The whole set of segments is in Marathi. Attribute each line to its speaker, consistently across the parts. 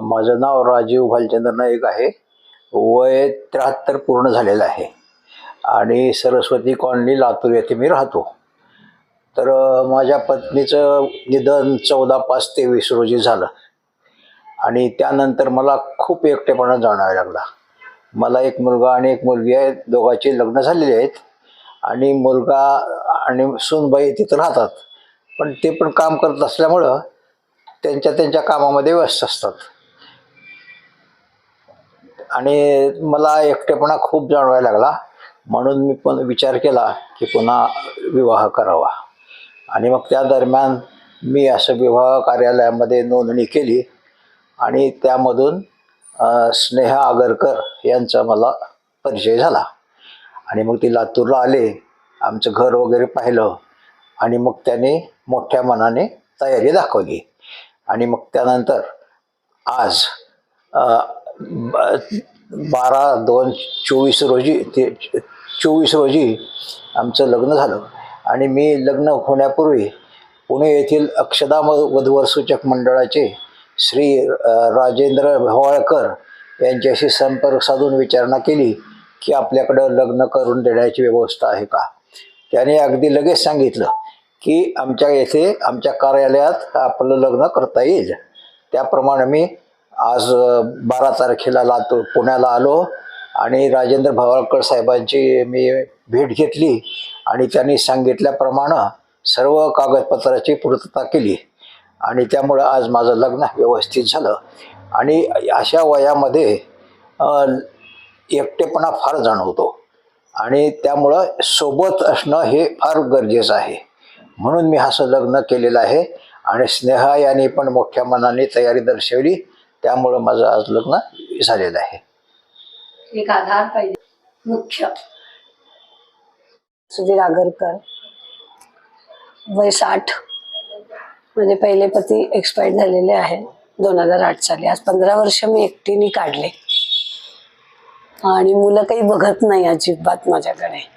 Speaker 1: माझं नाव राजीव भालचंद्र नाईक आहे. वय त्र्याहत्तर पूर्ण झालेलं आहे. आणि सरस्वती कॉलनी लातूर येथे मी राहतो. तर माझ्या पत्नीचं निधन चौदा पाच तेवीस रोजी झालं. आणि त्यानंतर मला खूप एकटेपणा जाणावा लागला. मला एक मुलगा आणि एक मुलगी आहे. दोघांचे लग्न झालेली आहेत. आणि मुलगा आणि सूनबाई तिथं राहतात. पण ते पण काम करत असल्यामुळं त्यांच्या त्यांच्या कामामध्ये व्यस्त असतात. आणि मला एकटेपणा खूप जाणवायला लागला. म्हणून मी पण विचार केला की पुन्हा विवाह करावा. आणि मग त्या दरम्यान मी असं विवाह कार्यालयामध्ये नोंदणी केली आणि त्यामधून स्नेहा आगरकर यांचा मला परिचय झाला. आणि मग ती लातूरला आले आमचं घर वगैरे पाहिलं आणि मग त्याने मोठ्या मनाने तयारी दाखवली. आणि मग त्यानंतर आज बारा दोन चोवीस रोजी ते चोवीस रोजी आमचं लग्न झालं. आणि मी लग्न होण्यापूर्वी पुणे येथील अक्षदा म- वधूवर सूचक मंडळाचे श्री राजेंद्र भवाळकर यांच्याशी संपर्क साधून विचारणा केली की आपल्याकडं लग्न करून देण्याची व्यवस्था आहे का? त्याने अगदी लगेच सांगितलं की आमच्या येथे आमच्या कार्यालयात आपलं लग्न करता येईल. त्याप्रमाणे मी आज बारा तारखेला लातूर पुण्याला आलो आणि राजेंद्र भवाळकर साहेबांची मी भेट घेतली आणि त्यांनी सांगितल्याप्रमाणे सर्व कागदपत्राची पूर्तता केली. आणि त्यामुळं आज माझं लग्न व्यवस्थित झालं. आणि अशा वयामध्ये एकटेपणा फार जाणवतो. आणि त्यामुळं सोबत असणं हे फार गरजेचं आहे. म्हणून मी असं लग्न केलेलं आहे आणि स्नेहा यांनी पण मोठ्या मनाने तयारी दर्शवली. त्यामुळं माझं आज लग्न झालेलं आहे.
Speaker 2: एक आधार पाहिजे. मुख्य.
Speaker 3: सुधीर आगरकर. वय साठ म्हणजे पहिले पती एक्सपायर झालेले आहेत. दोन हजार आठ साली. आज पंधरा वर्ष मी एकटीने काढले. आणि मुलं काही बघत नाही अजिबात माझ्याकडे.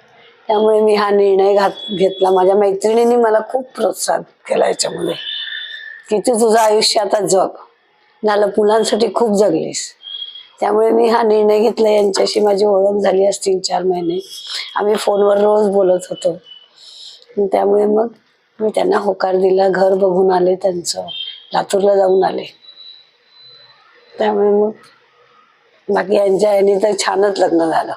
Speaker 3: त्यामुळे मी हा निर्णय घात घेतला. माझ्या मैत्रिणींनी मला खूप प्रोत्साहन केला याच्यामुळे की तू तुझं आयुष्य आता जग. झालं मुलांसाठी खूप जगलीस. त्यामुळे मी हा निर्णय घेतला यांच्याशी माझी ओळख झाली आज तीन चार महिने. आम्ही फोनवर रोज बोलत होतो. त्यामुळे मग मी त्यांना होकार दिला घर बघून आले त्यांचं. लातूरला जाऊन आले. त्यामुळे मग बाकी यांच्या यांनी तर छानच लग्न झालं.